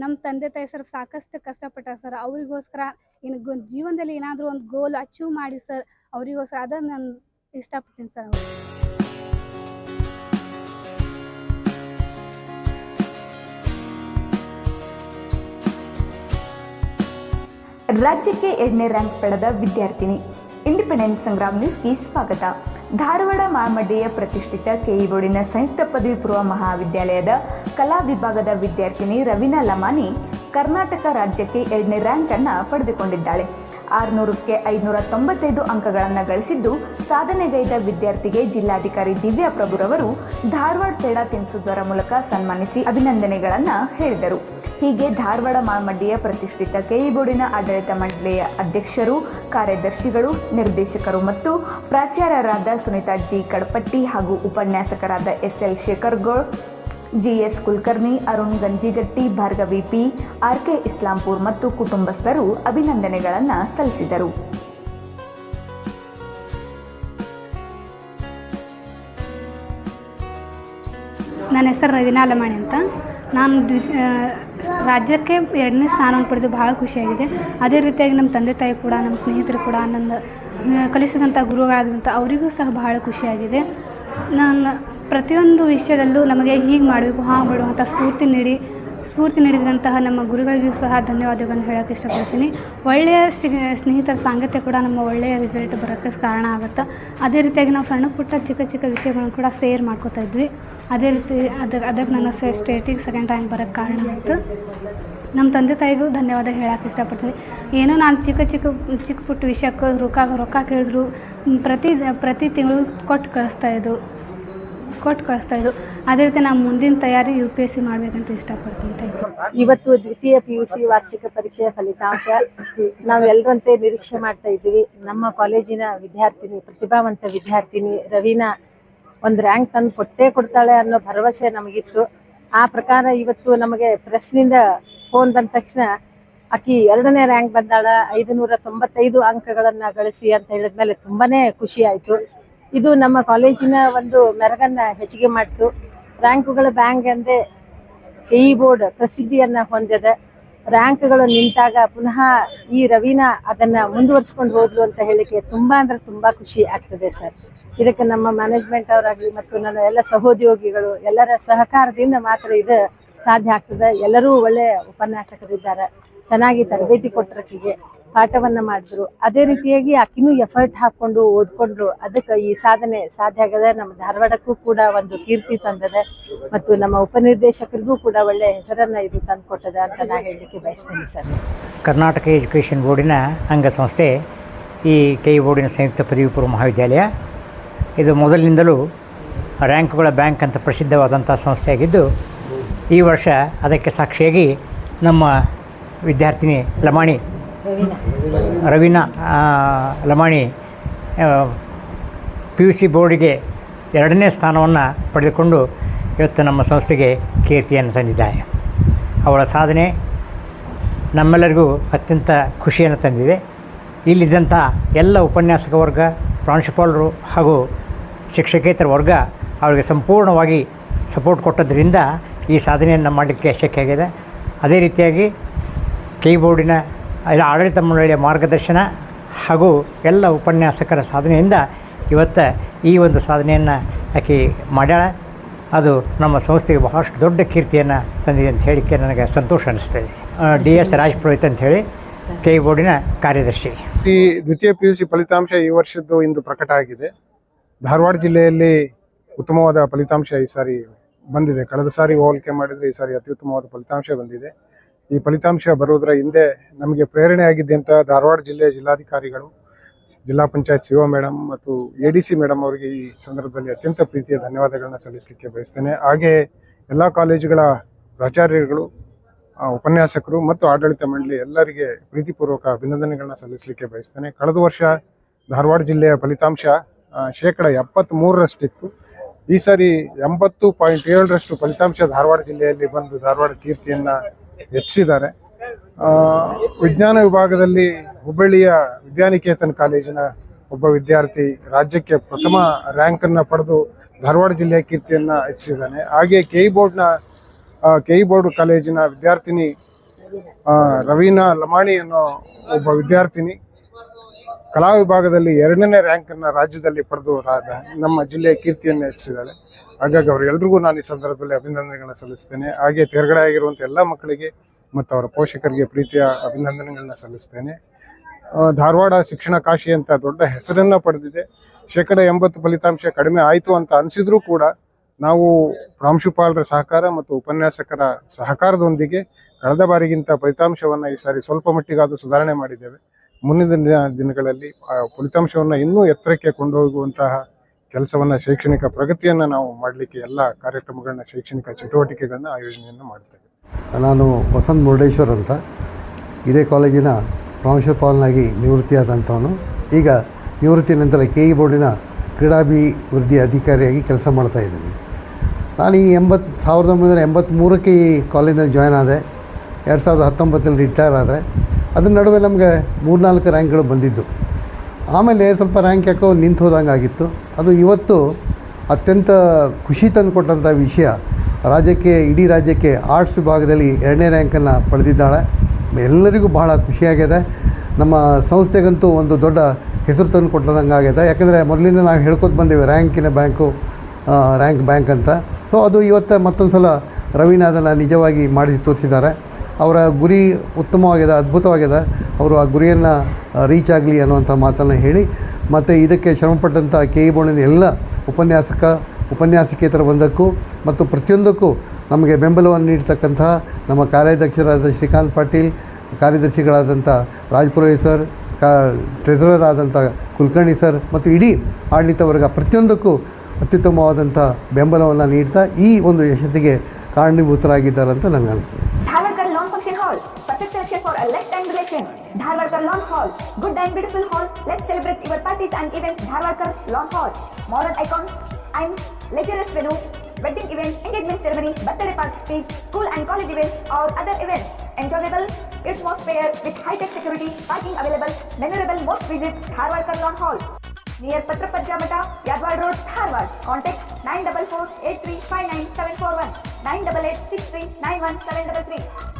ನಮ್ಮ ತಂದೆ ತಾಯಿ ಸರ್ ಸಾಕಷ್ಟು ಕಷ್ಟಪಟ್ಟಾರೆ ಸರ್. ಅವರಿಗೋಸ್ಕರ ಇನ್ನು ಗೊ- ಜೀವನದಲ್ಲಿ ಏನಾದರೂ ಒಂದು ಗೋಲ್ ಅಚೀವ್ ಮಾಡಿ ಸರ್, ಅವರಿಗೋಸ್ಕರ ಅದನ್ನು ನಾನು ಇಷ್ಟಪಡ್ತೀನಿ ಸರ್ ರಾಜ್ಯಕ್ಕೆ ಎರಡನೇ ರ್ಯಾಂಕ್ ಪಡೆದ ವಿದ್ಯಾರ್ಥಿನಿ. ಇಂಡಿಪೆಂಡೆನ್ಸ್ ಸಂಗ್ರಾಮ್ ನ್ಯೂಸ್ಗೆ ಸ್ವಾಗತ. ಧಾರವಾಡ ಮಾಮಡ್ಡಿಯ ಪ್ರತಿಷ್ಠಿತ ಕೆಇಬೋಡಿನ ಸಂಯುಕ್ತ ಪದವಿ ಪೂರ್ವ ಮಹಾವಿದ್ಯಾಲಯದ ಕಲಾ ವಿಭಾಗದ ವಿದ್ಯಾರ್ಥಿನಿ ರವೀನಾ ಲಮಾನಿ ಕರ್ನಾಟಕ ರಾಜ್ಯಕ್ಕೆ ಎರಡನೇ ರ್ಯಾಂಕ್ ಅನ್ನು ಪಡೆದುಕೊಂಡಿದ್ದಾಳೆ. ಆರುನೂರಕ್ಕೆ ಐದುನೂರ ತೊಂಬತ್ತೈದು ಅಂಕಗಳನ್ನು ಗಳಿಸಿದ್ದು ಸಾಧನೆಗೈದ ವಿದ್ಯಾರ್ಥಿಗೆ ಜಿಲ್ಲಾಧಿಕಾರಿ ದಿವ್ಯಾ ಪ್ರಭುರವರು ಧಾರವಾಡ ಪೇಡ ತಿನಿಸುವುದರ ಮೂಲಕ ಸನ್ಮಾನಿಸಿ ಅಭಿನಂದನೆಗಳನ್ನು ಹೇಳಿದರು. ಹೀಗೆ ಧಾರವಾಡ ಮಾಳಮಡ್ಡಿಯ ಪ್ರತಿಷ್ಠಿತ ಕೆಇ ಬೋರ್ಡಿನ ಆಡಳಿತ ಮಂಡಳಿಯ ಅಧ್ಯಕ್ಷರು, ಕಾರ್ಯದರ್ಶಿಗಳು, ನಿರ್ದೇಶಕರು ಮತ್ತು ಪ್ರಾಚಾರ್ಯರಾದ ಸುನೀತಾ ಜಿ ಕಡಪಟ್ಟಿ ಹಾಗೂ ಉಪನ್ಯಾಸಕರಾದ S L Shekhargol GS Kulkarni, Arun Ganjigatti, Bhargavi P R K Islampur ಮತ್ತು ಕುಟುಂಬಸ್ಥರು ಅಭಿನಂದನೆಗಳನ್ನು ಸಲ್ಲಿಸಿದರು. ನನ್ನ ಹೆಸರು ರವೀನಾ ಅಲಮಾಣಿ ಅಂತ. ನಾನು ರಾಜ್ಯಕ್ಕೆ ಎರಡನೇ ಸ್ಥಾನವನ್ನು ಪಡೆದು ಭಾಳ ಖುಷಿಯಾಗಿದೆ. ಅದೇ ರೀತಿಯಾಗಿ ನಮ್ಮ ತಂದೆ ತಾಯಿ ಕೂಡ, ನಮ್ಮ ಸ್ನೇಹಿತರು ಕೂಡ ನನ್ನ ಕಲಿಸಿದಂಥ ಗುರುಗಳಾದಂಥ ಅವರಿಗೂ ಸಹ ಬಹಳ ಖುಷಿಯಾಗಿದೆ. ನಾನು ಪ್ರತಿಯೊಂದು ವಿಷಯದಲ್ಲೂ ನಮಗೆ ಹೀಗೆ ಮಾಡಬೇಕು, ಹಾಂ ಮಾಡು ಅಂತ ಸ್ಫೂರ್ತಿ ನೀಡಿ, ಸ್ಫೂರ್ತಿ ನೀಡಿದಂತಹ ನಮ್ಮ ಗುರುಗಳಿಗೂ ಸಹ ಧನ್ಯವಾದಗಳನ್ನು ಹೇಳೋಕ್ಕೆ ಇಷ್ಟಪಡ್ತೀನಿ. ಒಳ್ಳೆಯ ಸ್ನೇಹಿತರ ಸಾಂಗತ್ಯ ಕೂಡ ನಮ್ಮ ಒಳ್ಳೆಯ ರಿಸಲ್ಟ್ ಬರೋಕ್ಕೆ ಕಾರಣ ಆಗುತ್ತೆ? ಅದೇ ರೀತಿಯಾಗಿ ನಾವು ಸಣ್ಣ ಪುಟ್ಟ ಚಿಕ್ಕ ಚಿಕ್ಕ ವಿಷಯಗಳನ್ನು ಕೂಡ ಶೇರ್ ಮಾಡ್ಕೋತಾ ಇದ್ವಿ. ಅದೇ ರೀತಿ ಅದಕ್ಕೆ ಅದಕ್ಕೆ ನನ್ನ ಸ್ಟೇಟಿಗೆ ಸೆಕೆಂಡ್ ರ್ಯಾಂಕ್ ಬರೋಕ್ಕೆ ಕಾರಣ ಆಯಿತು ನಮ್ಮ ತಂದೆ ತಾಯಿಗೂ ಧನ್ಯವಾದ ಹೇಳಕ್ಕೆ ಇಷ್ಟಪಡ್ತೀನಿ. ಏನೋ ನಾನು ಚಿಕ್ಕ ಚಿಕ್ಕ ಚಿಕ್ಕ ಪುಟ್ಟ ವಿಷಯಕ್ಕೆ ರೊಕ್ಕ ರೊಕ್ಕ ಕೇಳಿದ್ರು, ಪ್ರತಿ ಪ್ರತಿ ತಿಂಗಳು ಕೊಟ್ಟು ಕಳಿಸ್ತಾ ಇದ್ದು ಕೊಟ್ಟು ಕಳಿಸ್ತಾ ಇದ್ರು. ಅದೇ ರೀತಿ ನಾವು ಮುಂದಿನ ತಯಾರಿ ಯು ಪಿ ಎಸ್ ಸಿ ಮಾಡಬೇಕಂತ ಇಷ್ಟಪಡ್ತೀನಿ. ಇವತ್ತು ದ್ವಿತೀಯ ಪಿ ಯು ಸಿ ವಾರ್ಷಿಕ ಪರೀಕ್ಷೆಯ ಫಲಿತಾಂಶ. ನಾವೆಲ್ಲರಂತೆ ನಿರೀಕ್ಷೆ ಮಾಡ್ತಾ ಇದ್ದೀವಿ. ನಮ್ಮ ಕಾಲೇಜಿನ ವಿದ್ಯಾರ್ಥಿನಿ, ಪ್ರತಿಭಾವಂತ ವಿದ್ಯಾರ್ಥಿನಿ ರವೀನಾ ಒಂದು ರ್ಯಾಂಕ್ ತಂದು ಕೊಟ್ಟೇ ಕೊಡ್ತಾಳೆ ಅನ್ನೋ ಭರವಸೆ ನಮಗಿತ್ತು. ಆ ಪ್ರಕಾರ ಇವತ್ತು ನಮಗೆ ಪ್ರೆಸ್ನಿಂದ ಫೋನ್ ಬಂದ ತಕ್ಷಣ ಆಕಿ ಎರಡನೇ ರ್ಯಾಂಕ್ ಬಂದಾಳ ಐದು ನೂರ ತೊಂಬತ್ತೈದು ಅಂಕಗಳನ್ನು ಗಳಿಸಿ ಅಂತ ಹೇಳಿದ್ಮೇಲೆ ತುಂಬಾನೇ ಖುಷಿ ಆಯ್ತು. ಇದು ನಮ್ಮ ಕಾಲೇಜಿನ ಒಂದು ಮೆರಗನ್ನ ಹೆಚ್ಚಿಗೆ ಮಾಡ್ತು. ರ್ಯಾಂಕುಗಳ ಬ್ಯಾಂಕ್ ಅಂದ್ರೆ ಈ ಬೋರ್ಡ್ ಪ್ರಸಿದ್ಧಿಯನ್ನ ಹೊಂದಿದೆ. ರ್ಯಾಂಕ್ಗಳು ನಿಂತಾಗ ಪುನಃ ಈ ರವೀನಾ ಅದನ್ನ ಮುಂದುವರ್ಸ್ಕೊಂಡು ಹೋದ್ಲು ಅಂತ ಹೇಳಿಕೆ ತುಂಬಾ ಅಂದ್ರೆ ತುಂಬಾ ಖುಷಿ ಆಗ್ತದೆ ಸರ್. ಇದಕ್ಕೆ ನಮ್ಮ ಮ್ಯಾನೇಜ್ಮೆಂಟ್ ಅವರಾಗ್ಲಿ ಮತ್ತು ನನ್ನ ಎಲ್ಲ ಸಹೋದ್ಯೋಗಿಗಳು ಎಲ್ಲರ ಸಹಕಾರದಿಂದ ಮಾತ್ರ ಇದು ಸಾಧ್ಯ ಆಗ್ತದೆ. ಎಲ್ಲರೂ ಒಳ್ಳೆ ಉಪನ್ಯಾಸಕರಿದ್ದಾರೆ. ಚೆನ್ನಾಗಿ ತರಬೇತಿ ಕೊಟ್ಟರಕ್ಕಿಗೆ ಪಾಠವನ್ನ ಮಾಡಿದ್ರು. ಅದೇ ರೀತಿಯಾಗಿ ಆಕಿನೂ ಎಫರ್ಟ್ ಹಾಕೊಂಡು ಓದ್ಕೊಂಡ್ರು. ಅದಕ್ಕೆ ಈ ಸಾಧನೆ ಸಾಧ್ಯ ಆಗದೆ. ನಮ್ಮ ಧಾರವಾಡಕ್ಕೂ ಕೂಡ ಒಂದು ಕೀರ್ತಿ ತಂದದೆ ಮತ್ತು ನಮ್ಮ ಉಪನಿರ್ದೇಶಕರಿಗೂ ಕೂಡ ಒಳ್ಳೆ ಹೆಸರನ್ನ ಇದು ತಂದುಕೊಟ್ಟದೆ ಅಂತ ನಾನು ಹೇಳಲಿಕ್ಕೆ ಬಯಸ್ತೇನೆ ಸರ್. ಕರ್ನಾಟಕ ಎಜುಕೇಷನ್ ಬೋರ್ಡಿನ ಅಂಗಸಂಸ್ಥೆ ಈ ಕೆ ಬೋರ್ಡಿನ ಸಂಯುಕ್ತ ಪದವಿ ಪೂರ್ವ ಮಹಾವಿದ್ಯಾಲಯ. ಇದು ಮೊದಲಿನಿಂದಲೂ ರ್ಯಾಂಕ್ಗಳ ಬ್ಯಾಂಕ್ ಅಂತ ಪ್ರಸಿದ್ಧವಾದಂಥ ಸಂಸ್ಥೆಯಾಗಿದ್ದು, ಈ ವರ್ಷ ಅದಕ್ಕೆ ಸಾಕ್ಷಿಯಾಗಿ ನಮ್ಮ ವಿದ್ಯಾರ್ಥಿನಿ Lamani Raveena. Lamani P U C ಬೋರ್ಡಿಗೆ ಎರಡನೇ ಸ್ಥಾನವನ್ನು ಪಡೆದುಕೊಂಡು ಇವತ್ತು ನಮ್ಮ ಸಂಸ್ಥೆಗೆ ಕೀರ್ತಿಯನ್ನು ತಂದಿದ್ದಾರೆ. ಅವಳ ಸಾಧನೆ ನಮ್ಮೆಲ್ಲರಿಗೂ ಅತ್ಯಂತ ಖುಷಿಯನ್ನು ತಂದಿದೆ. ಇಲ್ಲಿದ್ದಂಥ ಎಲ್ಲ ಉಪನ್ಯಾಸಕ ವರ್ಗ, ಪ್ರಾಂಶುಪಾಲರು ಹಾಗೂ ಶಿಕ್ಷಕೇತರ ವರ್ಗ ಅವರಿಗೆ ಸಂಪೂರ್ಣವಾಗಿ ಸಪೋರ್ಟ್ ಕೊಟ್ಟದ್ರಿಂದ ಈ ಸಾಧನೆಯನ್ನು ಮಾಡಲಿಕ್ಕೆ ಶಕ್ಯ ಆಗಿದೆ ಅದೇ ರೀತಿಯಾಗಿ ಕೈ ಎಲ್ಲ ಆಡಳಿತ ಮಂಡಳಿಯ ಮಾರ್ಗದರ್ಶನ ಹಾಗೂ ಎಲ್ಲ ಉಪನ್ಯಾಸಕರ ಸಾಧನೆಯಿಂದ ಇವತ್ತು ಈ ಒಂದು ಸಾಧನೆಯನ್ನು ಆಕೆ ಮಾಡ್ಯಾಳ. ಅದು ನಮ್ಮ ಸಂಸ್ಥೆಗೆ ಬಹಳಷ್ಟು ದೊಡ್ಡ ಕೀರ್ತಿಯನ್ನು ತಂದಿದೆ ಅಂತ ಹೇಳಿಕ್ಕೆ ನನಗೆ ಸಂತೋಷ ಅನಿಸ್ತದೆ ಡಿ ಎಸ್ ರಾಜ್ ಪುರೋಹಿತ್ ಹೇಳಿ ಕೆ ಬೋರ್ಡಿನ ಕಾರ್ಯದರ್ಶಿ. ಈ ದ್ವಿತೀಯ ಪಿ ಯು ಸಿ ಫಲಿತಾಂಶ ಈ ವರ್ಷದ್ದು ಇಂದು ಪ್ರಕಟ ಆಗಿದೆ. ಧಾರವಾಡ ಜಿಲ್ಲೆಯಲ್ಲಿ ಉತ್ತಮವಾದ ಫಲಿತಾಂಶ ಈ ಸಾರಿ ಬಂದಿದೆ. ಕಳೆದ ಸಾರಿ ಹೋಲಿಕೆ ಮಾಡಿದರೆ ಈ ಸಾರಿ ಅತ್ಯುತ್ತಮವಾದ ಫಲಿತಾಂಶ ಬಂದಿದೆ. ಈ ಫಲಿತಾಂಶ ಬರೋದರ ಹಿಂದೆ ನಮಗೆ ಪ್ರೇರಣೆ ಆಗಿದ್ದೆ ಅಂತ ಧಾರವಾಡ ಜಿಲ್ಲೆಯ ಜಿಲ್ಲಾಧಿಕಾರಿಗಳು, ಜಿಲ್ಲಾ ಪಂಚಾಯತ್ ಸಿಒ ಮೇಡಮ್ ಮತ್ತು ಎ ಡಿ ಸಿ ಮೇಡಮ್ ಅವರಿಗೆ ಈ ಸಂದರ್ಭದಲ್ಲಿ ಅತ್ಯಂತ ಪ್ರೀತಿಯ ಧನ್ಯವಾದಗಳನ್ನ ಸಲ್ಲಿಸಲಿಕ್ಕೆ ಬಯಸ್ತೇನೆ. ಹಾಗೆ ಎಲ್ಲ ಕಾಲೇಜುಗಳ ಪ್ರಾಚಾರ್ಯರುಗಳು ಉಪನ್ಯಾಸಕರು ಮತ್ತು ಆಡಳಿತ ಮಂಡಳಿ ಎಲ್ಲರಿಗೆ ಪ್ರೀತಿಪೂರ್ವಕ ಅಭಿನಂದನೆಗಳನ್ನ ಸಲ್ಲಿಸಲಿಕ್ಕೆ ಬಯಸ್ತೇನೆ. ಕಳೆದ ವರ್ಷ ಧಾರವಾಡ ಜಿಲ್ಲೆಯ ಫಲಿತಾಂಶ ಶೇಕಡ ಎಪ್ಪತ್ತ್ ಮೂರರಷ್ಟಿತ್ತು ಈ ಸಾರಿ ಎಂಬತ್ತು ಪಾಯಿಂಟ್ ಏಳರಷ್ಟು ಫಲಿತಾಂಶ ಧಾರವಾಡ ಜಿಲ್ಲೆಯಲ್ಲಿ ಬಂದು ಧಾರವಾಡ ಕೀರ್ತಿಯನ್ನ ಹೆಚ್ಚಿಸಿದ್ದಾರೆ ಆ, ವಿಜ್ಞಾನ ವಿಭಾಗದಲ್ಲಿ ಹುಬ್ಬಳ್ಳಿಯ ವಿದ್ಯಾನಿಕೇತನ್ ಕಾಲೇಜಿನ ಒಬ್ಬ ವಿದ್ಯಾರ್ಥಿ ರಾಜ್ಯಕ್ಕೆ ಪ್ರಥಮ ರ್ಯಾಂಕ್ ಅನ್ನ ಪಡೆದು ಧಾರವಾಡ ಜಿಲ್ಲೆಯ ಕೀರ್ತಿಯನ್ನ ಹೆಚ್ಚಿದ್ದಾನೆ ಹಾಗೆ ಕೆ ಬೋರ್ಡ್ನ ಕೆ ಬೋರ್ಡ್ ಕಾಲೇಜಿನ ವಿದ್ಯಾರ್ಥಿನಿ ರವೀನಾ ಲಮಾಣಿ ಅನ್ನೋ ಒಬ್ಬ ವಿದ್ಯಾರ್ಥಿನಿ ಕಲಾ ವಿಭಾಗದಲ್ಲಿ ಎರಡನೇ ರ್ಯಾಂಕ್ ಅನ್ನ ರಾಜ್ಯದಲ್ಲಿ ಪಡೆದು ನಮ್ಮ ಜಿಲ್ಲೆಯ ಕೀರ್ತಿಯನ್ನು ಹೆಚ್ಚಿಸಿದ್ದಾಳೆ ಹಾಗಾಗಿ ಅವರೆಲ್ಲರಿಗೂ ನಾನು ಈ ಸಂದರ್ಭದಲ್ಲಿ ಅಭಿನಂದನೆಗಳನ್ನ ಸಲ್ಲಿಸ್ತೇನೆ. ಹಾಗೆ ತೇರ್ಗಡೆ ಆಗಿರುವಂಥ ಎಲ್ಲ ಮಕ್ಕಳಿಗೆ ಮತ್ತು ಅವರ ಪೋಷಕರಿಗೆ ಪ್ರೀತಿಯ ಅಭಿನಂದನೆಗಳನ್ನ ಸಲ್ಲಿಸ್ತೇನೆ. ಧಾರವಾಡ ಶಿಕ್ಷಣ ಕಾಶಿ ಅಂತ ದೊಡ್ಡ ಹೆಸರನ್ನ ಪಡೆದಿದೆ. ಶೇಕಡ ಎಂಬತ್ತು ಫಲಿತಾಂಶ ಕಡಿಮೆ ಆಯಿತು ಅಂತ ಅನಿಸಿದ್ರೂ ಕೂಡ ನಾವು ಪ್ರಾಂಶುಪಾಲರ ಸಹಕಾರ ಮತ್ತು ಉಪನ್ಯಾಸಕರ ಸಹಕಾರದೊಂದಿಗೆ ಕಳೆದ ಬಾರಿಗಿಂತ ಫಲಿತಾಂಶವನ್ನು ಈ ಸಾರಿ ಸ್ವಲ್ಪ ಮಟ್ಟಿಗಾದರೂ ಸುಧಾರಣೆ ಮಾಡಿದ್ದೇವೆ. ಮುಂದಿನ ದಿನ ದಿನಗಳಲ್ಲಿ ಫಲಿತಾಂಶವನ್ನು ಇನ್ನೂ ಎತ್ತರಕ್ಕೆ ಕೊಂಡೊಯ್ಯುವಂತಹ ಕೆಲಸವನ್ನು ಶೈಕ್ಷಣಿಕ ಪ್ರಗತಿಯನ್ನು ನಾವು ಮಾಡಲಿಕ್ಕೆ ಎಲ್ಲ ಕಾರ್ಯಕ್ರಮಗಳನ್ನ ಶೈಕ್ಷಣಿಕ ಚಟುವಟಿಕೆಗಳನ್ನ ಆಯೋಜನೆಯನ್ನು ಮಾಡ್ತೇವೆ ನಾನು ವಸಂತ್ ಮುರುಡೇಶ್ವರ್ ಅಂತ. ಇದೇ ಕಾಲೇಜಿನ ಪ್ರಾಂಶುಪಾಲನಾಗಿ ನಿವೃತ್ತಿಯಾದಂಥವನು. ಈಗ ನಿವೃತ್ತಿ ನಂತರ ಕೆ ಇ ಬೋರ್ಡಿನ ಕ್ರೀಡಾಭಿವೃದ್ಧಿ ಅಧಿಕಾರಿಯಾಗಿ ಕೆಲಸ ಮಾಡ್ತಾ ಇದ್ದೀನಿ. ನಾನು ಈ ಎಂಬತ್ತು ಸಾವಿರದ ಒಂಬೈನೂರ ಎಂಬತ್ತ್ಮೂರಕ್ಕೆ ಈ ಕಾಲೇಜಿನಲ್ಲಿ ಜಾಯ್ನ್ ಆದೆ. ಎರಡು ಸಾವಿರದ ಹತ್ತೊಂಬತ್ತರಲ್ಲಿ ರಿಟೈರ್ ಆದರೆ. ಅದ್ರ ನಡುವೆ ನಮಗೆ ಮೂರ್ನಾಲ್ಕು ರ್ಯಾಂಕ್ಗಳು ಬಂದಿದ್ದು. ಆಮೇಲೆ ಸ್ವಲ್ಪ ರ್ಯಾಂಕ್ ಯಾಕೋ ನಿಂತು ಹೋದಂಗೆ ಅದು ಇವತ್ತು ಅತ್ಯಂತ ಖುಷಿ ತಂದುಕೊಟ್ಟಂಥ ವಿಷಯ. ರಾಜ್ಯಕ್ಕೆ, ಇಡೀ ರಾಜ್ಯಕ್ಕೆ ಆರ್ಟ್ಸ್ ವಿಭಾಗದಲ್ಲಿ ಎರಡನೇ ರ್ಯಾಂಕನ್ನು ಪಡೆದಿದ್ದಾಳೆ. ಎಲ್ಲರಿಗೂ ಬಹಳ ಖುಷಿಯಾಗಿದೆ. ನಮ್ಮ ಸಂಸ್ಥೆಗಂತೂ ಒಂದು ದೊಡ್ಡ ಹೆಸರು ತಂದು ಕೊಟ್ಟದಂಗೆ ಆಗಿದೆ ಯಾಕೆಂದರೆ ಮೊದಲಿಂದ ನಾವು ಹೇಳ್ಕೊತ ಬಂದೇವೆ ರ್ಯಾಂಕಿನ ಬ್ಯಾಂಕು ರ್ಯಾಂಕ್ ಬ್ಯಾಂಕ್ ಅಂತ. ಸೊ ಅದು ಇವತ್ತು ಮತ್ತೊಂದು ಸಲ ರವೀನಾ ಅದನ್ನು ನಿಜವಾಗಿ ಮಾಡಿಸಿ ತೋರಿಸಿದ್ದಾರೆ. ಅವರ ಗುರಿ ಉತ್ತಮವಾಗಿದೆ, ಅದ್ಭುತವಾಗಿದೆ. ಅವರು ಆ ಗುರಿಯನ್ನು ರೀಚ್ ಆಗಲಿ ಅನ್ನುವಂಥ ಮಾತನ್ನು ಹೇಳಿ, ಮತ್ತು ಇದಕ್ಕೆ ಶ್ರಮಪಟ್ಟಂಥ ಕೆ. ಇ. ಬೋಣನ ಎಲ್ಲ ಉಪನ್ಯಾಸಕ, ಉಪನ್ಯಾಸಕೇತರ ಬಂದಕ್ಕೂ ಮತ್ತು ಪ್ರತಿಯೊಂದಕ್ಕೂ ನಮಗೆ ಬೆಂಬಲವನ್ನು ನೀಡ್ತಕ್ಕಂತಹ ನಮ್ಮ ಕಾರ್ಯಾಧ್ಯಕ್ಷರಾದ ಶ್ರೀಕಾಂತ್ ಪಾಟೀಲ್, ಕಾರ್ಯದರ್ಶಿಗಳಾದಂಥ ರಾಜ್ ಸರ್, ಕಾ ಟ್ರೆಸರರ್ ಆದಂಥ ಕುಲಕರ್ಣಿ ಸರ್ ಮತ್ತು ಇಡೀ ಆಡಳಿತ ವರ್ಗ ಪ್ರತಿಯೊಂದಕ್ಕೂ ಅತ್ಯುತ್ತಮವಾದಂಥ ಬೆಂಬಲವನ್ನು ನೀಡ್ತಾ ಈ ಒಂದು ಯಶಸ್ಸಿಗೆ ಕಾರಣೀಭೂತರಾಗಿದ್ದಾರೆ ಅಂತ ನನಗೆ ಅನಿಸ್ತದೆ Dharwarkar Lawn Function Hall. Perfect selection for a lifetime relation. Dharwarkar Lawn Hall. Good and beautiful hall. Let's celebrate your parties and events. Dharwarkar Lawn Hall. Modern icon and leisure venue. Wedding events, engagement ceremony, birthday parties, school and college events or other events. Enjoyable atmosphere with high-tech security, parking available, memorable most visit Dharwarkar Lawn Hall. Near पत्रपज्जा Mata Yadwad road Dharwad contact nine double four eight three five nine seven four one nine double eight six three nine one seven double three